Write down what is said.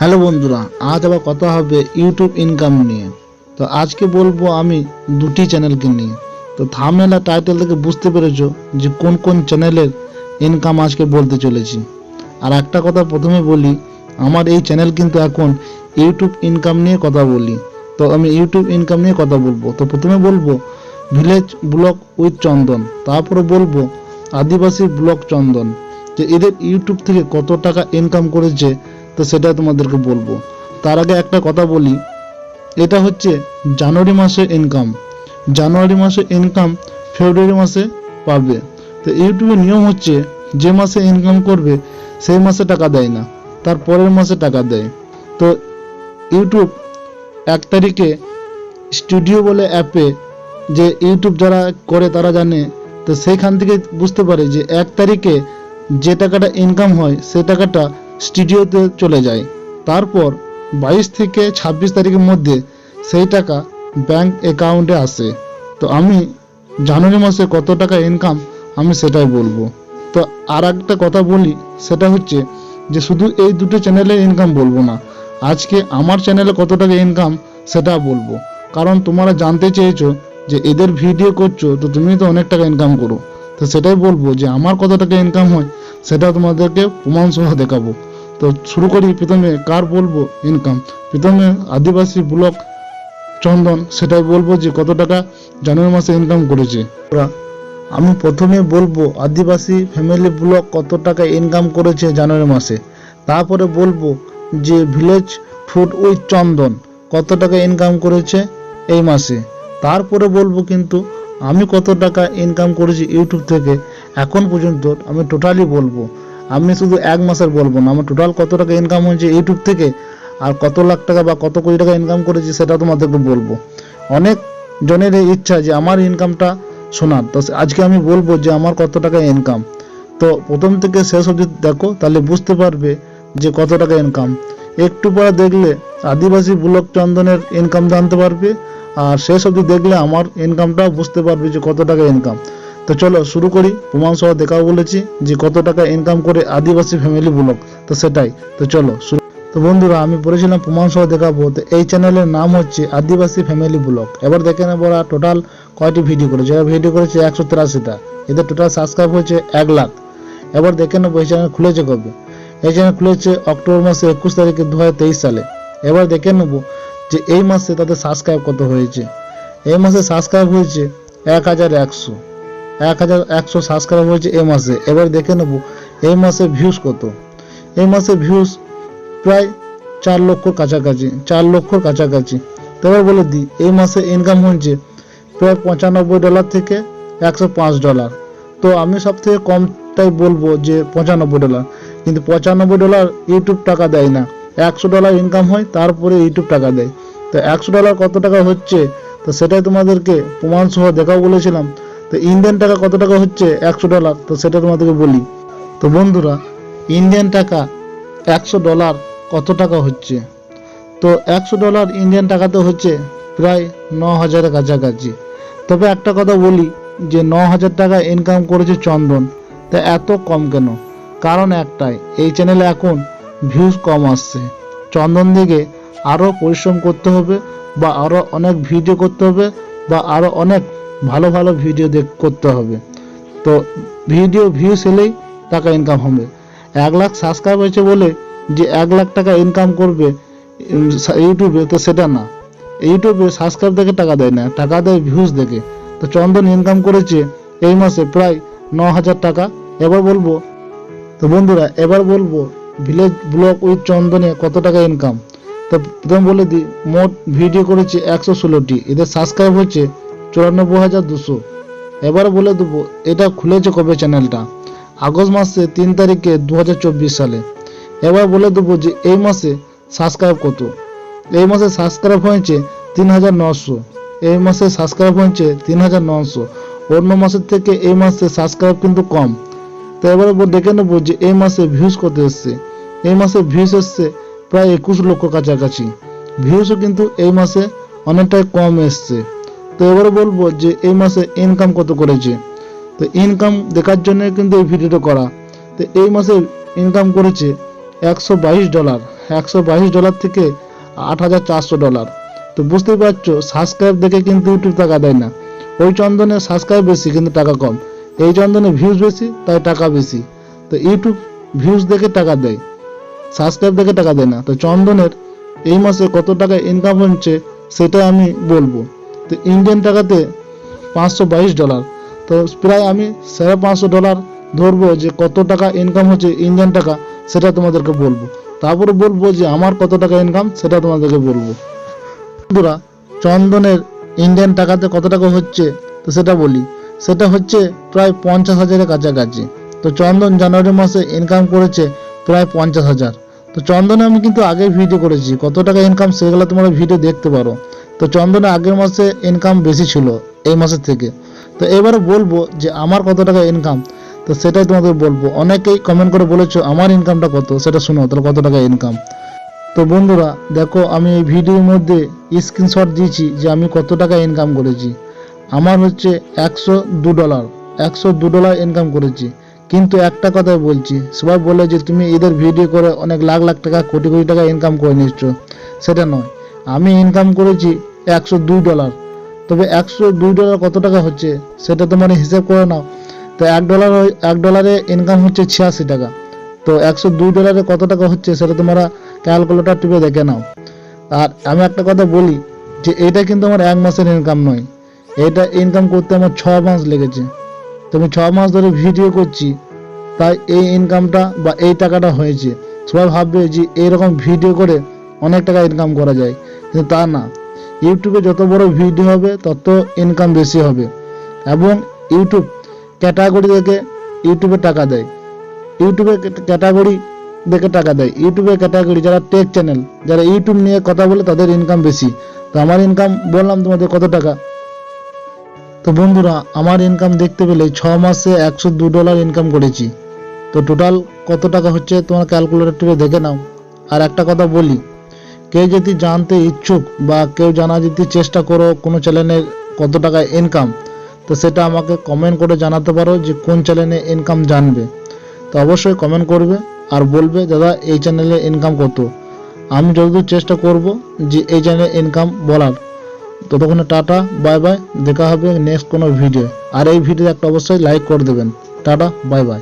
Hello বন্ধুরা, আজ আবার কথা হবে ইউটিউব ইনকাম নিয়ে। তো আজকে বলব আমি দুটি চ্যানেলকে নিয়ে। তো থামনেলা টাইটেল থেকে বুঝতে পেরেছ যে কোন কোন চ্যানেলের ইনকাম আজকে বলতে চলেছি। আর একটা কথা প্রথমে বলি, আমার এই চ্যানেল কিন্তু এখন ইউটিউব ইনকাম নিয়ে কথা বলি। তো আমি ইউটিউব ইনকাম নিয়ে কথা বলব। তো প্রথমে বলব ভিলেজ ব্লগ উইথ চন্দন তারপরে বলব আদিবাসী ব্লগ চন্দন যে এদের ইউটিউব থেকে কত টাকা ইনকাম করেছে তো সেটা তোমাদেরকে বলব। তার আগে একটা কথা বলি। এটা হচ্ছে জানুয়ারি মাসে ইনকাম জানুয়ারি মাসে ইনকাম ফেব্রুয়ারি মাসে পাবে। তো ইউটিউবের নিয়ম হচ্ছে, যে মাসে ইনকাম করবে, সেই মাসে টাকা দেয় না। তার পরের মাসে টাকা দেয়। তো ইউটিউব এক তারিখে স্টুডিও বলে অ্যাপে যে ইউটিউব যারা করে তারা জানে। তো সেইখান থেকে বুঝতে পারে যে এক তারিখে যে টাকাটা ইনকাম হয়, সে টাকাটা স্টুডিওতে চলে যায়। তারপর বাইশ থেকে ছাব্বিশ তারিখের মধ্যে সেই টাকা ব্যাংক অ্যাকাউন্টে আসে। তো আমি জানুয়ারি মাসে কত টাকা ইনকাম আমি সেটাই বলব। তো আর একটা কথা বলি, সেটা হচ্ছে যে শুধু এই দুটো চ্যানেলের ইনকাম বলব না, আজকে আমার চ্যানেলে কত টাকা ইনকাম সেটা বলব। কারণ তোমরা জানতে চেয়েছো যে এদের ভিডিও করছ, তো তুমি তো অনেক টাকা ইনকাম করো। তো সেটাই বলব যে আমার কত টাকা ইনকাম হয় সেটা তোমাদেরকে প্রমাণ সহ দেখাবো। তো শুরু করি, প্রথমে কার বলব ইনকাম প্রথমে আদিবাসী ব্লক চন্দন, সেটাই বলব যে কত টাকা জানুয়ারি মাসে ইনকাম করেছে। আমি প্রথমে বলব আদিবাসী ফ্যামিলি ব্লক কত টাকা ইনকাম করেছে জানুয়ারি মাসে। তারপরে বলব যে ভিলেজ ফুড উইথ চন্দন কত টাকা ইনকাম করেছে এই মাসে। তারপরে বলব কিন্তু আমি কত টাকা ইনকাম করেছি ইউটিউব থেকে এখন পর্যন্ত আমি টোটালি বলব। আমি শুধু এক মাসের বলব না, আমার টোটাল কত টাকা ইনকাম হয়েছে ইউটিউব থেকে আর কত লাখ টাকা বা কত কোটি টাকা ইনকাম করেছি সেটা তোমাদেরকে বলব। অনেক জনের ইচ্ছা যে আমার ইনকামটা শোনার, তো আজকে আমি বলব যে আমার কত টাকা ইনকাম তো প্রথম থেকে শেষ অবধি দেখো, তাহলে বুঝতে পারবে যে কত টাকা ইনকাম একটু পরে দেখলে আদিবাসী ব্লক চন্দনের ইনকাম জানতে পারবে, আর শেষ অবধি দেখলে আমার ইনকামটা বুঝতে পারবে যে কত টাকা ইনকাম তো চলো শুরু করি। প্রমাণ সহ দেখাও বলেছি যে কত টাকা ইনকাম করে আদিবাসী ফ্যামিলি ব্লগ তো সেটাই। তো চলো শুরু। তো বন্ধুরা, আমি বলেছিলাম প্রমাণ সহ দেখাবো। তো এই চ্যানেলের নাম হচ্ছে আদিবাসী ফ্যামিলি ব্লগ এবার দেখে নেব ওরা টোটাল কয়টি ভিডিও করেছে। এরা ভিডিও করেছে একশো তিরাশিটা। এদের টোটাল সাবস্ক্রাইব হয়েছে এক লাখ। এবার দেখে নেব এই চ্যানেল খুলেছে কবে। এই চ্যানেল খুলেছে অক্টোবর মাসে একুশ তারিখে দু হাজার তেইশ সালে। এবার দেখে নেব যে এই মাসে তাদের সাবস্ক্রাইব কত হয়েছে। এই মাসে সাবস্ক্রাইব হয়েছে এক হাজার একশো। এক হাজার একশো সাবস্ক্রাইব হয়েছে এই মাসে। এবার দেখে নেব, এই মাসে ভিউজ কত? এই মাসে ভিউজ প্রায় চার লক্ষর কাছাকাছি, চার লক্ষর কাছাকাছি। তো এবার বলে দিই, এই মাসে ইনকাম হয়েছে প্রায় পঁচানব্বই ডলার থেকে একশো পাঁচ ডলার তো আমি সব থেকে কমটাই বলব যে পঁচানব্বই ডলার কিন্তু পঁচানব্বই ডলার ইউটিউব টাকা দেয় না। একশো ডলার ইনকাম হয়, তারপরে ইউটিউব টাকা দেয়। তো একশো ডলার কত টাকা হচ্ছে? তো সেটাই তোমাদেরকে প্রমাণ সহ দেখাও বলেছিলাম। তো ইন্ডিয়ান টাকা কত টাকা হচ্ছে? একশো ডলার। তো সেটা তোমাদেরকে বলি। তো বন্ধুরা ইন্ডিয়ান টাকা একশো ডলার কত টাকা হচ্ছে? তো একশো ডলার ইন্ডিয়ান টাকাতে হচ্ছে প্রায় ন হাজারের কাছাকাছি। তবে একটা কথা বলি, যে ন হাজার টাকা ইনকাম করেছে চন্দন, তা এত কম কেন? কারণ একটাই, এই চ্যানেলে এখন ভিউজ কম আসছে। চন্দন দিকে আরও পরিশ্রম করতে হবে, বা আরও অনেক ভিডিও করতে হবে, বা আরও অনেক ভালো ভালো ভিডিও দেখ, করতে হবে। তো ভিডিও ভিউস এলেই টাকা ইনকাম হবে। এক লাখ সাবস্ক্রাইব হয়েছে বলে যে এক লাখ টাকা ইনকাম করবে ইউটিউবে তো সেটা না। ইউটিউবে সাবস্ক্রাইব দেখে টাকা দেয় না, টাকা দেয় ভিউজ দেখে। তো চন্দন ইনকাম করেছে এই মাসে প্রায় ন হাজার টাকা। এবার বলব, তো বন্ধুরা, এবার বলব ভিলেজ ব্লক উইথ চন্দনে কত টাকা ইনকাম তো প্রথম বলে দিই মোট ভিডিও করেছে একশো ষোলোটি। এদের সাবস্ক্রাইব হচ্ছে চুরানব্বই হাজার দুশো। এবার বলে দেবো, এটা খুলেছে কবে চ্যানেলটা? আগস্ট মাসে তিন তারিখে দু হাজার চব্বিশ সালে। এবার বলে দেবো যে এই মাসে সাবস্ক্রাইব কত? এই মাসে সাবস্ক্রাইব হয়েছে তিন হাজার নশো এই মাসে সাবস্ক্রাইব হয়েছে তিন হাজার নশো অন্য মাসের থেকে এই মাসে সাবস্ক্রাইব কিন্তু কম। তো এবার দেখে নেব যে এই মাসে ভিউজ কত এসছে। এই মাসে ভিউজ এসছে প্রায় একুশ লক্ষ কাছাকাছি। ভিউজও কিন্তু এই মাসে অনেকটাই কম এসছে। তো এবারে বলব যে এই মাসে ইনকাম কত করেছে? তো ইনকাম দেখার জন্য কিন্তু এই ভিডিওটা করা। তো এই মাসে ইনকাম করেছে একশো বাইশ ডলার একশো বাইশ ডলার থেকে আট হাজার চারশো ডলার তো বুঝতেই পারছ সাবস্ক্রাইব দেখে কিন্তু ইউটিউব টাকা দেয় না। ওই চন্দনের সাবস্ক্রাইব বেশি, কিন্তু টাকা কম। এই চন্দনে ভিউজ বেশি, তাই টাকা বেশি। তো ইউটিউব ভিউজ দেখে টাকা দেয়। সাবস্ক্রাইব দেখে টাকা দেয় না। তো চন্দনের এই মাসে কত টাকা ইনকাম হচ্ছে সেটা আমি বলব। তো ইন্ডিয়ান টাকাতে পাঁচশো বাইশ ডলার তো প্রায় আমি সাড়ে পাঁচশো ডলার ধরবো যে কত টাকা ইনকাম হচ্ছে ইন্ডিয়ান টাকা, সেটা তোমাদেরকে বলব। তারপরে বলব যে আমার কত টাকা ইনকাম সেটা তোমাদেরকে বলব। বন্ধুরা, চন্দনের ইন্ডিয়ান টাকাতে কত টাকা হচ্ছে, তো সেটা বলি। সেটা হচ্ছে প্রায় পঞ্চাশ হাজারের কাছাকাছি। তো চন্দন জানুয়ারি মাসে ইনকাম করেছে প্রায় পঞ্চাশ হাজার। তো চন্দনে আমি কিন্তু আগে ভিডিও করেছি, কত টাকা ইনকাম সেগুলো তোমরা ভিডিও দেখতে পারো। তো চন্দনে আগের মাসে ইনকাম বেশি ছিল এই মাসের থেকে। তো এবারে বলব যে আমার কত টাকা ইনকাম তো সেটাই তোমাদের বলব। অনেকেই কমেন্ট করে বলেছ, আমার ইনকামটা কত? সেটা শোনো, তাহলে কত টাকা ইনকাম তো বন্ধুরা, দেখো, আমি এই ভিডিওর মধ্যে স্ক্রিনশট দিয়েছি যে আমি কত টাকা ইনকাম করেছি। আমার হচ্ছে একশো দু ডলার একশো দু ডলার ইনকাম করেছি। কিন্তু একটা কথাই বলছি, সবাই বলে যে তুমি এদের ভিডিও করে অনেক লাখ লাখ টাকা, কোটি কোটি টাকা ইনকাম করে নিচ্ছ। সেটা নয়। আমি ইনকাম করেছি একশো দুই ডলার তবে একশো দুই ডলার কত টাকা হচ্ছে সেটা তোমার হিসেব করে নাও। তো এক ডলার এক ডলারে ইনকাম হচ্ছে ছিয়াশি টাকা। তো একশো দুই ডলারে কত টাকা হচ্ছে সেটা তোমরা ক্যালকুলেটার টিপে দেখে নাও। আর আমি একটা কথা বলি যে এটা কিন্তু আমার এক মাসের ইনকাম নয়। এটা ইনকাম করতে আমার ছ মাস লেগেছে। তো আমি ছ মাস ধরে ভিডিও করছি, তাই এই ইনকামটা বা এই টাকাটা হয়েছে। সবাই ভাববে যে এইরকম ভিডিও করে অনেক টাকা ইনকাম করা যায়। কিন্তু তা না। ইউটিউবে যত বড় ভিডিও হবে, তত ইনকাম বেশি হবে। এবং ইউটিউব ক্যাটাগরি দেখে ইউটিউবে টাকা দেয়। ইউটিউবে ক্যাটাগরি দেখে টাকা দেয়। ইউটিউবে ক্যাটাগরি যারা টেক চ্যানেল যারা ইউটিউব নিয়ে কথা বলে, তাদের ইনকাম বেশি। তো আমার ইনকাম বললাম তোমাদের কত টাকা? তো বন্ধুরা, আমার ইনকাম দেখতে পেলে ছ মাসে একশো দু ডলার ইনকাম করেছি। তো টোটাল কত টাকা হচ্ছে? তোমার ক্যালকুলেটর টিপে দেখে নাও। আর একটা কথা বলি কেউ যদি জানতে ইচ্ছুক বা কেউ জানা যদি চেষ্টা করো কোনো চ্যানেলের কত টাকা ইনকাম তো সেটা আমাকে কমেন্ট করে জানাতে পারো যে কোন চ্যানেলে ইনকাম জানবে। তো অবশ্যই কমেন্ট করবে আর বলবে, দাদা, এই চ্যানেলে ইনকাম কত? আমি যতদূর চেষ্টা করব যে এই চ্যানেলে ইনকাম বলার। ততক্ষণে টাটা বাই বাই দেখা হবে নেক্সট কোনো ভিডিও আর এই ভিডিও একটা অবশ্যই লাইক করে দেবেন। Tata bye bye